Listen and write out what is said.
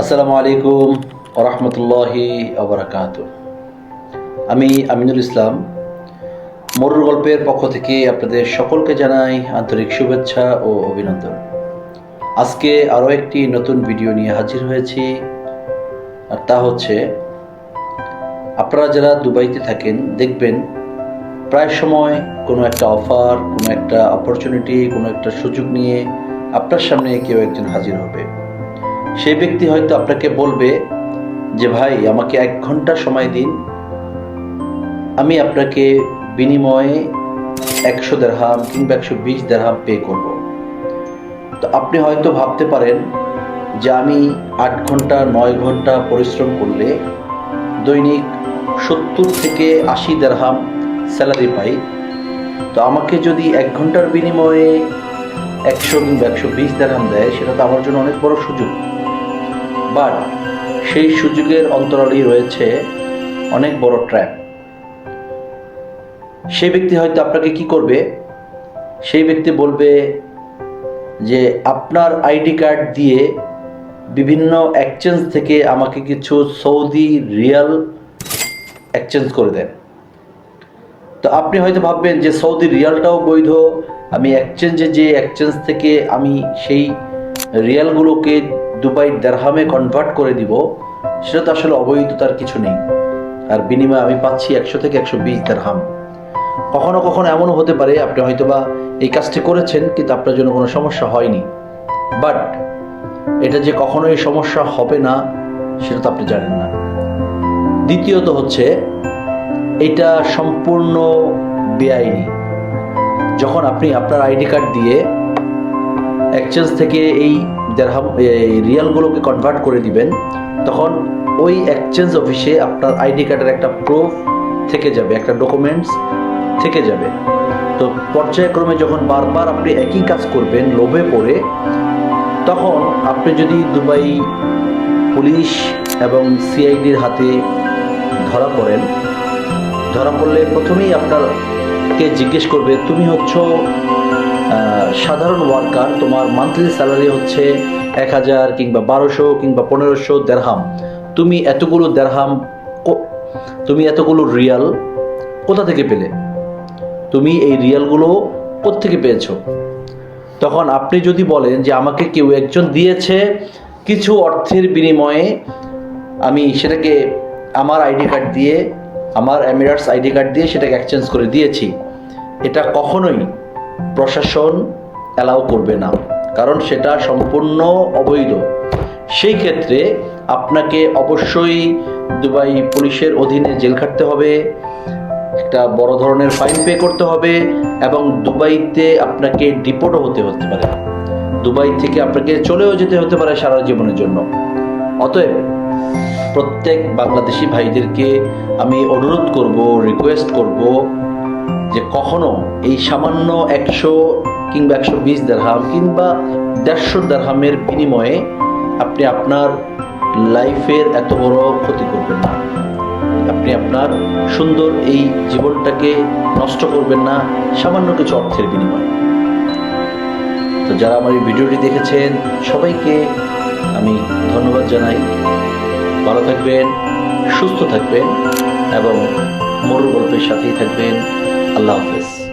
আসসালামু আলাইকুম ওরহমতুল্লাহি আবরাকাত আমি আমিনুল ইসলাম। মরুর গল্পের পক্ষ থেকে আপনাদের সকলকে জানাই আন্তরিক শুভেচ্ছা ও অভিনন্দন। আজকে আরও একটি নতুন ভিডিও নিয়ে হাজির হয়েছি, আর তা হচ্ছে, আপনারা যারা দুবাইতে থাকেন, দেখবেন প্রায় সময় কোনো একটা অফার, কোনো একটা অপরচুনিটি, কোনো একটা সুযোগ নিয়ে আপনার সামনে কেউ একজন হাজির হবে। সেই ব্যক্তি হয়তো আপনাকে বলবে যে, ভাই, আমাকে এক ঘণ্টা সময় দিন। আমি আপনাকে বিনিময়ে একশো দেড়হাম কিংবা একশো বিশ দেড়হাম পে করব। তো আপনি হয়তো ভাবতে পারেন যে, আমি আট ঘণ্টা, নয় ঘণ্টা পরিশ্রম করলে দৈনিক সত্তর থেকে আশি দেড়হাম স্যালারি পাই। তো আমাকে যদি এক ঘণ্টার বিনিময়ে একশো কিংবা একশো বিশ দেড়হাম দেয়, সেটা তো আমার জন্য অনেক বড় সুযোগ। বাট সেই সুযোগের অন্তরালেই রয়েছে অনেক বড় ট্র্যাপ। সেই ব্যক্তি হয়তো আপনাকে কি করবে? সেই ব্যক্তি বলবে যে, আপনার আইডি কার্ড দিয়ে বিভিন্ন এক্সচেঞ্জ থেকে আমাকে কিছু সৌদি রিয়াল এক্সচেঞ্জ করে দেন। তো আপনি হয়তো ভাববেন যে, সৌদি রিয়ালটাও বৈধ। আমি এক্সচেঞ্জে যে এক্সচেঞ্জ থেকে আমি সেই রিয়ালগুলোকে দুবাই দেড়হামে কনভার্ট করে দিব, সেটা তো আসলে অবৈধতার কিছু নেই। আর বিনিময়ে আমি পাচ্ছি একশো থেকে একশো বিশ দেড়হাম। কখনো কখনো এমনও হতে পারে, আপনি হয়তোবা এই কাজটি করেছেন, কিন্তু আপনার জন্য কোনো সমস্যা হয়নি। বাট এটা যে কখনোই সমস্যা হবে না, সেটা তো আপনি জানেন না। দ্বিতীয়ত হচ্ছে, এটা সম্পূর্ণ বেআইনি। যখন আপনি আপনার আইডি কার্ড দিয়ে এক্সচেঞ্জ থেকে এই দেড়হাম রিয়ালগুলোকে কনভার্ট করে দিবেন, তখন ওই এক্সচেঞ্জ অফিসে আপনার আইডি কার্ডের একটা প্রুফ থেকে যাবে, একটা ডকুমেন্টস থেকে যাবে। তো পর্যায়ক্রমে যখন বারবার আপনি একই কাজ করবেন, লোভে পড়ে, তখন আপনি যদি দুবাই পুলিশ এবং সিআইডির হাতে ধরা পড়েন, ধরা পড়লে প্রথমেই আপনারকে জিজ্ঞেস করবে, তুমি হচ্ছ সাধারণ ওয়ার্কার তোমার মান্থলি স্যালারি হচ্ছে এক হাজার কিংবা বারোশো কিংবা পনেরোশো দেড়হাম। তুমি এতগুলো দেড়হাম তুমি এতগুলো রিয়াল কোথা থেকে পেলে? তুমি এই রিয়ালগুলো কোত্থেকে পেয়েছ? তখন আপনি যদি বলেন যে আমাকে কেউ একজন দিয়েছে কিছু অর্থের বিনিময়ে, আমি সেটাকে আমার আইডি কার্ড দিয়ে, আমার এমিরাটস আইডি কার্ড দিয়ে সেটাকে এক্সচেঞ্জ করে দিয়েছি। এটা কখনোই প্রশাসন অ্যালাউ করবে না, কারণ সেটা সম্পূর্ণ অবৈধ। সেই ক্ষেত্রে আপনাকে অবশ্যই দুবাই পুলিশের অধীনে জেল খাটতে হবে, একটা বড় ধরনের ফাইন পে করতে হবে এবং দুবাইতে আপনাকে ডিপোর্টও হতে হতে পারে। দুবাই থেকে আপনাকে চলেও যেতে হতে পারে সারা জীবনের জন্য। অতএব প্রত্যেক বাংলাদেশি ভাইদেরকে আমি অনুরোধ করব রিকোয়েস্ট করব যে কখনো এই সামান্য একশো কিংবা একশো বিশ দেড়হাম কিংবা দেড়শো দেড়হামের বিনিময়ে আপনি আপনার লাইফের এত বড় ক্ষতি করবেন না। আপনি আপনার সুন্দর এই জীবনটাকে নষ্ট করবেন না, সামান্য কিছু অর্থের বিনিময়ে। তো যারা আমার এই ভিডিওটি দেখেছেন, সবাইকে আমি ধন্যবাদ জানাই। ভালো থাকবেন, সুস্থ থাকবেন এবং মরুর গল্পের সাথেই থাকবেন। আল্লাহ হাফেজ